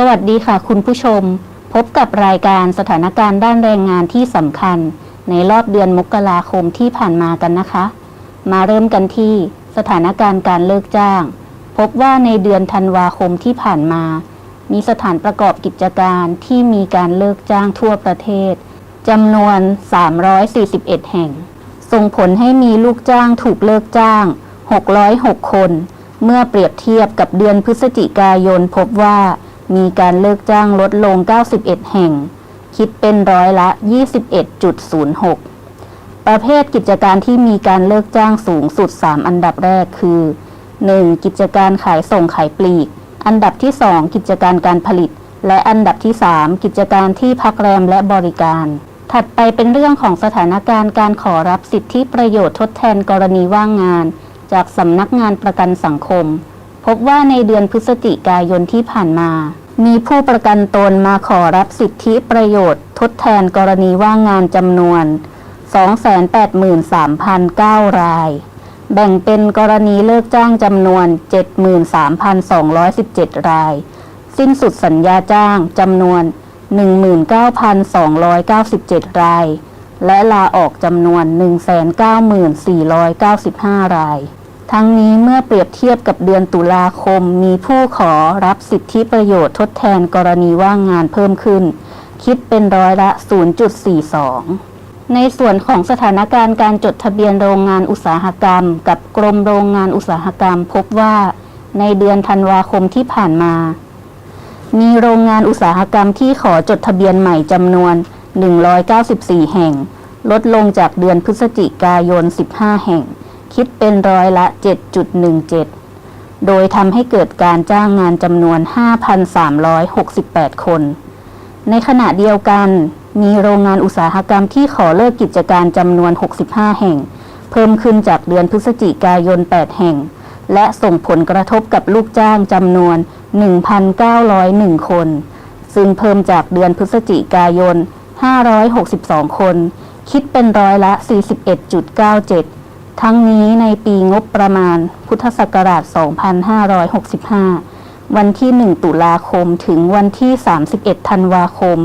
สวัสดีค่ะคุณผู้ชม พบกับรายการสถานการณ์ด้านแรงงานที่สำคัญ ในรอบเดือนมกราคมที่ผ่านมากันนะคะ มาเริ่มกันที่สถานการณ์การเลิกจ้าง พบว่าในเดือนธันวาคมที่ผ่านมา มีสถานประกอบกิจการที่มีการเลิกจ้างทั่วประเทศจำนวน 341 แห่ง ส่งผลให้มีลูกจ้างถูกเลิกจ้าง 606 คน เมื่อเปรียบเทียบกับเดือนพฤศจิกายนพบว่า มีการเลิกจ้างลดลง 91 แห่ง คิดเป็นร้อยละ 21.06 ประเภทกิจการที่มีการเลิกจ้างสูงสุด 3 อันดับแรกคือ 1. กิจการขายส่งขายปลีก อันดับที่ 2 กิจการการผลิต และอันดับที่ 3 กิจการที่พักแรมและบริการ ถัดไปเป็นเรื่องของสถานการณ์การขอรับสิทธิประโยชน์ทดแทนกรณีว่างงาน จากสำนักงานประกันสังคม พบว่าในเดือนพฤศจิกายนที่ผ่านมา มีผู้ประกันตนมาขอรับสิทธิประโยชน์ ทดแทนกรณีว่างงานจำนวน 283,009 ราย แบ่งเป็นกรณีเลิกจ้างจำนวน 73,217 ราย สิ้นสุดสัญญาจ้างจำนวน 19,297 ราย และลาออกจำนวน 194,495 ราย ทั้งนี้เมื่อเปรียบเทียบกับเดือนตุลาคม มีผู้ขอรับสิทธิประโยชน์ทดแทนกรณีว่างงานเพิ่มขึ้น คิดเป็นร้อยละ 0.42 ในส่วนของสถานการณ์การจดทะเบียนโรงงานอุตสาหกรรม กับกรมโรงงานอุตสาหกรรม พบว่าในเดือนธันวาคมที่ผ่านมา มีโรงงานอุตสาหกรรมที่ขอจดทะเบียนใหม่จำนวน 194 แห่ง ลดลงจากเดือนพฤศจิกายน 15 แห่ง คิดเป็นร้อยละ 7.17 โดยทำให้เกิดการจ้างงานจำนวน 5,368 คน ในขณะเดียวกัน มีโรงงานอุตสาหกรรมที่ขอเลิกกิจการจำนวน 65 แห่ง เพิ่มขึ้นจากเดือนพฤศจิกายน 8 แห่ง และส่งผลกระทบกับลูกจ้างจำนวน 1,901 คน ซึ่งเพิ่มจากเดือนพฤศจิกายน 562 คนคิดเป็นร้อยละ 41.97 ทั้งนี้ในปีงบประมาณพุทธศักราช 2565 วันที่ 1 ตุลาคมถึงวันที่ 31 ธันวาคม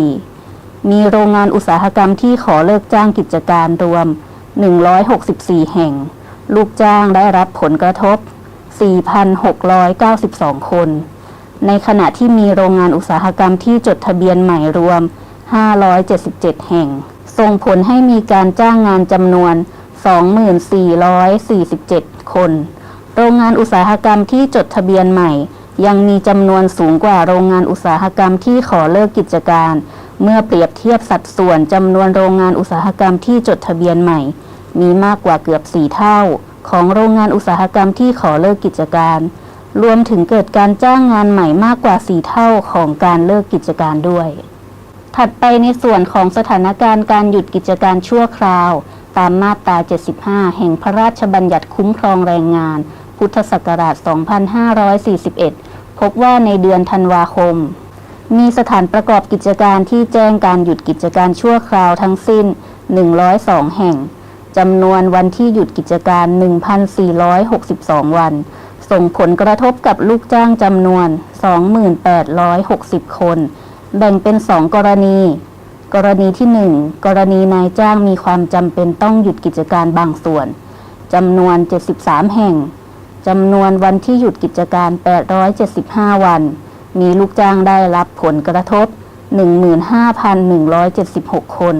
2564 มีโรงงานอุตสาหกรรมที่ขอเลิกจ้างกิจการรวม 164 แห่ง ลูกจ้างได้รับผลกระทบ 4,692 คน ในขณะที่มีโรงงานอุตสาหกรรมที่จดทะเบียนใหม่รวม 577 แห่ง ส่งผลให้มีการจ้างงานจำนวน 2447 คน โรงงานอุตสาหกรรมที่จดทะเบียนใหม่ ยังมีจำนวนสูงกว่าโรงงานอุตสาหกรรมที่ขอเลิกกิจการ เมื่อเปรียบเทียบสัดส่วนจำนวนโรงงานอุตสาหกรรมที่จดทะเบียนใหม่ มีมากกว่าเกือบ 4 เท่า ของโรงงานอุตสาหกรรมที่ขอเลิกกิจการ รวมถึงเกิดการจ้างงานใหม่มากกว่า 4 เท่าของการเลิกกิจการด้วย ถัดไปในส่วนของสถานการณ์การหยุดกิจการชั่วคราว ตามมาตรา 75 แห่งพระราชบัญญัติคุ้มครองแรงงาน พุทธศักราช 2541 พบว่าในเดือนธันวาคม มีสถานประกอบกิจการที่แจ้งการหยุดกิจการชั่วคราวทั้งสิ้น 102 แห่งจำนวนวันที่หยุดกิจการ 1,462 วัน ส่งผลกระทบกับลูกจ้างจำนวน 2860 คน แบ่งเป็น2กรณี กรณีที่ 1 กรณีนายจ้างมีความจำเป็นต้องหยุดกิจการบางส่วนจำนวน 73 แห่งจำนวนวันที่หยุดกิจการ 875 วัน มีลูกจ้างได้รับผลกระทบ 15,176 คน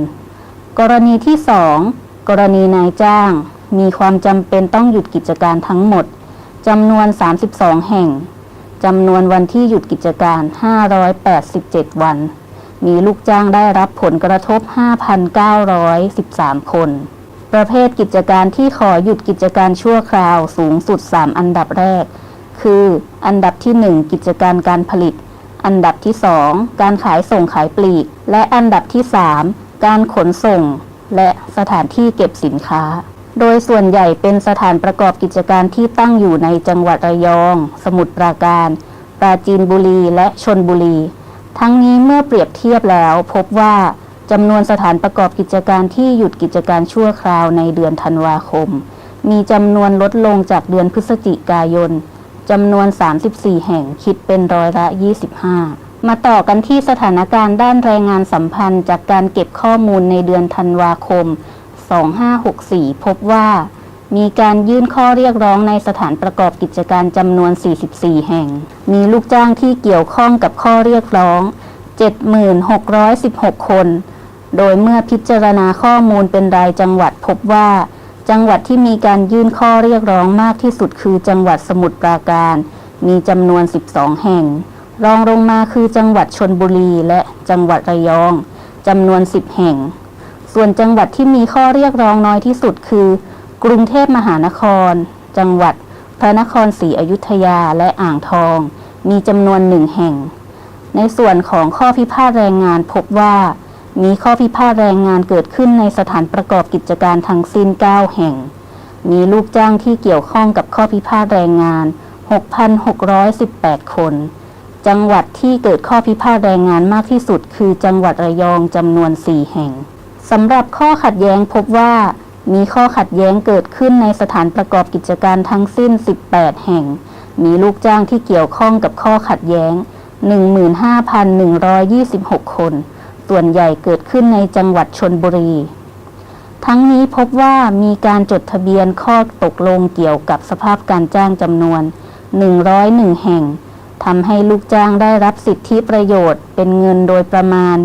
กรณีที่ 2 กรณีนายจ้างมีความจำเป็นต้องหยุดกิจการทั้งหมดจำนวน 32 แห่ง จำนวนวันที่หยุดกิจการ 587 วัน มีลูกจ้างได้รับผลกระทบ 5,913 คน ประเภทกิจการที่ขอหยุดกิจการชั่วคราวสูงสุด 3 อันดับแรก คือ อันดับที่ 1 กิจการการผลิต อันดับที่ 2 การขายส่งขายปลีก และอันดับที่ 3 การขนส่ง และสถานที่เก็บสินค้า โดยส่วนใหญ่เป็นสถานประกอบกิจการที่ตั้งอยู่ในจังหวัดระยอง สมุทรปราการ ปราจีนบุรี และชนบุรี ทั้งนี้เมื่อเปรียบเทียบแล้ว พบว่าจำนวนสถานประกอบกิจการที่หยุดกิจการชั่วคราวในเดือนธันวาคม มีจำนวนลดลงจากเดือนพฤศจิกายนจำนวน 34 แห่งคิดเป็นร้อยละ 25 มาต่อกันที่สถานการณ์ด้านแรงงานสัมพันธ์จากการเก็บข้อมูลในเดือนธันวาคม 2564 พบว่า มีการยื่นข้อเรียกร้องในสถานประกอบกิจการจำนวน 44 แห่ง มีลูกจ้างที่เกี่ยวข้องกับข้อเรียกร้อง 7616 คน โดยเมื่อพิจารณาข้อมูลเป็นรายจังหวัดพบว่า จังหวัดที่มีการยื่นข้อเรียกร้องมากที่สุดคือจังหวัดสมุทรปราการ มีจำนวน 12 แห่ง รองลงมาคือจังหวัดชนบุรีและจังหวัดระยองจำนวน 10 แห่ง ส่วนจังหวัดที่มีข้อเรียกร้องน้อยที่สุดคือ กรุงเทพมหานคร จังหวัด พระนครศรีอยุธยาและอ่างทอง มีจำนวนหนึ่งแห่ง ในส่วนของข้อพิพาทแรงงานพบว่า มีข้อพิพาทแรงงานเกิดขึ้นในสถานประกอบกิจการทั้งสิ้น 9 แห่ง มีลูกจ้างที่เกี่ยวข้องกับข้อพิพาทแรงงาน 6,618 คน จังหวัดที่เกิดข้อพิพาทแรงงานมากที่สุด คือจังหวัดระยองจำนวน 4 แห่ง สำหรับข้อขัดแย้งพบว่า มีข้อขัดแย้งเกิดขึ้นในสถานประกอบกิจการทั้งสิ้น 18 แห่ง มีลูกจ้างที่เกี่ยวข้องกับข้อขัดแย้ง 15,126 คน ส่วนใหญ่เกิดขึ้นในจังหวัดชนบุรี ทั้งนี้พบว่ามีการจดทะเบียนข้อตกลงเกี่ยวกับสภาพการจ้างจำนวน 101 แห่งทำให้ลูกจ้างได้รับสิทธิประโยชน์เป็นเงินโดยประมาณ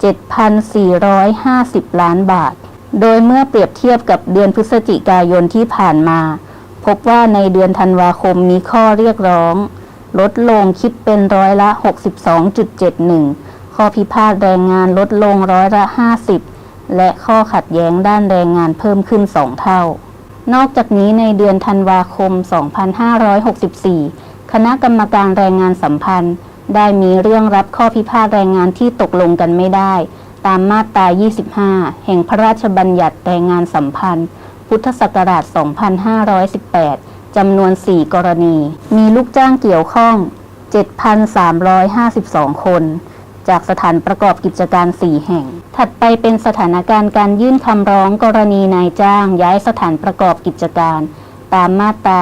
7,450 ล้านบาท โดยเมื่อเปรียบเทียบกับเดือนพฤศจิกายนที่ผ่านมา พบว่าในเดือนธันวาคมมีข้อเรียกร้อง ลดลงคิดเป็นร้อยละ 62.71 ข้อพิพาทแรงงานลดลงร้อยละ 50 และข้อขัดแย้งด้านแรงงานเพิ่มขึ้น 2 เท่า นอกจากนี้ในเดือนธันวาคม 2564 คณะกรรมการแรงงานสัมพันธ์ ได้มีเรื่องรับข้อพิพาทแรงงานที่ตกลงกันไม่ได้ ตามมาตรา 25 แห่งพระราชบัญญัติแรงงานสัมพันธ์ พุทธศักราช 2518 จำนวน 4 กรณี มีลูกจ้างเกี่ยวข้อง 7,352 คน จากสถานประกอบกิจการ 4 แห่ง ถัดไปเป็นสถานการณ์การยื่นคำร้องกรณีนายจ้างย้ายสถานประกอบกิจการ ตามมาตรา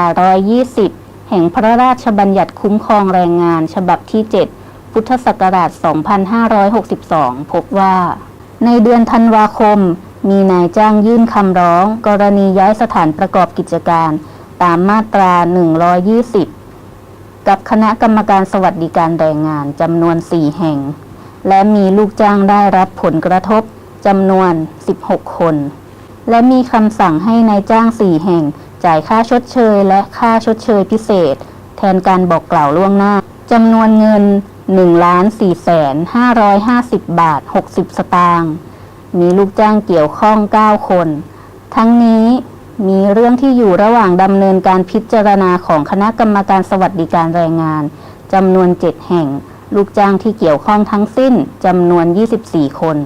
120 ห่งพระราชบัญญัติคุ้มครองแรงงาน ฉบับที่ 7 พุทธศักราช 2562 พบว่า ในเดือนธันวาคม มีนายจ้างยื่นคำร้อง กรณีย้ายสถานประกอบกิจการ ตามมาตรา 120 กับคณะกรรมการสวัสดิการแรงงานจำนวน 4 แห่ง และมีลูกจ้างได้รับผลกระทบจำนวน 16 คน และมีคำสั่งให้นายจ้าง 4 แห่ง จ่ายค่าชดเชย และค่าชดเชยพิเศษ แทนการบอกกล่าวล่วงหน้าจำนวนเงิน 1 4 5 5 0 บาท 60 สตางค์ มีลูกจ้างเกี่ยวข้อง 9 คน ทั้งนี้มีเรื่องที่อยู่ระหว่างดำเนินการพิจารณาของคณะกรรมการสวัสดิการแรงงานจำนวน 7 แห่ง ลูกจ้างที่เกี่ยวข้องทั้งสิ้นจำนวน 24 คน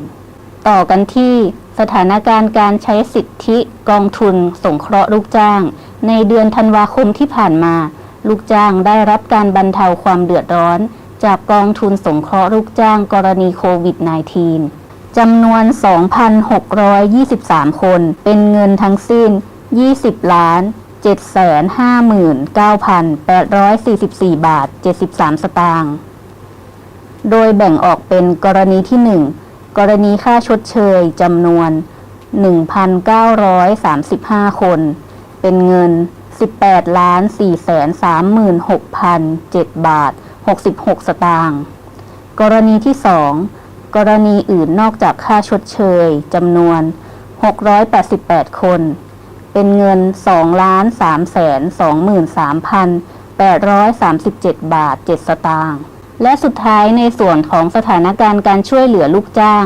ต่อกันที่ สถานการณ์การใช้สิทธิกองทุนสงเคราะห์ลูกจ้าง ในเดือนธันวาคมที่ผ่านมา ลูกจ้างได้รับการบรรเทาความเดือดร้อน จากกองทุนสงเคราะห์ลูกจ้างกรณีโควิด -19 จำนวน 2,623 คน เป็นเงินทั้งสิ้น 20 ล้าน 759,844 บาท 73 สตางค์ โดยแบ่งออกเป็นกรณีที่ 1 กรณีค่าชดเชยจำนวน 1,935 คน เป็นเงิน 18ล้าน436,007 บาท 66 สตางค์กรณีที่ 2 กรณีอื่นนอกจากค่าชดเชยจำนวน 688 คน เป็นเงิน2ล้าน3แสน23,837 บาท 7 สตางค์ และสุดท้ายในส่วนของสถานการณ์การช่วยเหลือลูกจ้าง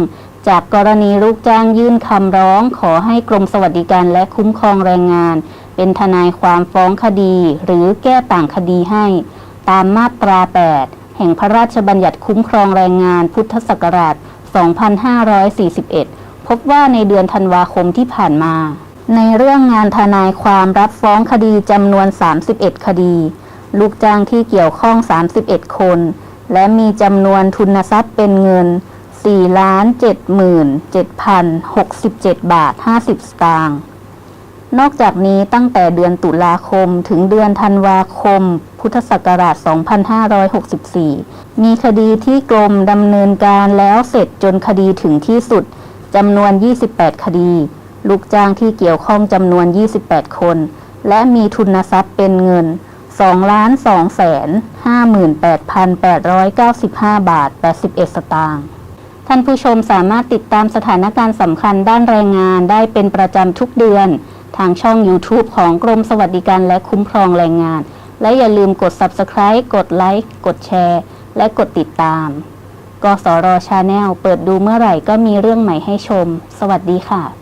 จากกรณีลูกจ้างยื่นคำร้องขอให้กรมสวัสดิการและคุ้มครองแรงงาน เป็นทนายความฟ้องคดี หรือแก้ต่างคดีให้ ตามมาตรา 8 แห่งพระราชบัญญัติคุ้มครองแรงงานพุทธศักราช 2541 พบว่าในเดือนธันวาคมที่ผ่านมา ในเรื่องงานทนายความรับฟ้องคดีจำนวน 31 คดี ลูกจ้างที่เกี่ยวข้อง 31 คน และมีจำนวนทุนทรัพย์เป็นเงิน 4 ล้าน77,067 บาท 50 สตางค์ นอกจากนี้ตั้งแต่เดือนตุลาคมถึงเดือนธันวาคมพพุทธศักราช 2564 มีคดีที่กรมดำเนินการแล้วเสร็จจนคดีถึงที่สุดจำนวน 28 คดี ลูกจ้างที่เกี่ยวข้องจำนวน 28 คน และมีทุนทรัพย์เป็นเงิน 2 2 5 58,895 บาท 81 สตางค์ท่านผู้ชมสามารถติดตามสถานการณ์สำคัญด้านแรงงานได้เป็นประจำทุกเดือน ทางช่อง YouTube ของกรมสวัสดิการและคุ้มครองแรงงาน และอย่าลืมกด Subscribe กดไลค์กดแชร์ และกดติดตามกสรชาแนลเปิดดูเมื่อไหร่ก็มีเรื่องใหม่ให้ชม สวัสดีค่ะ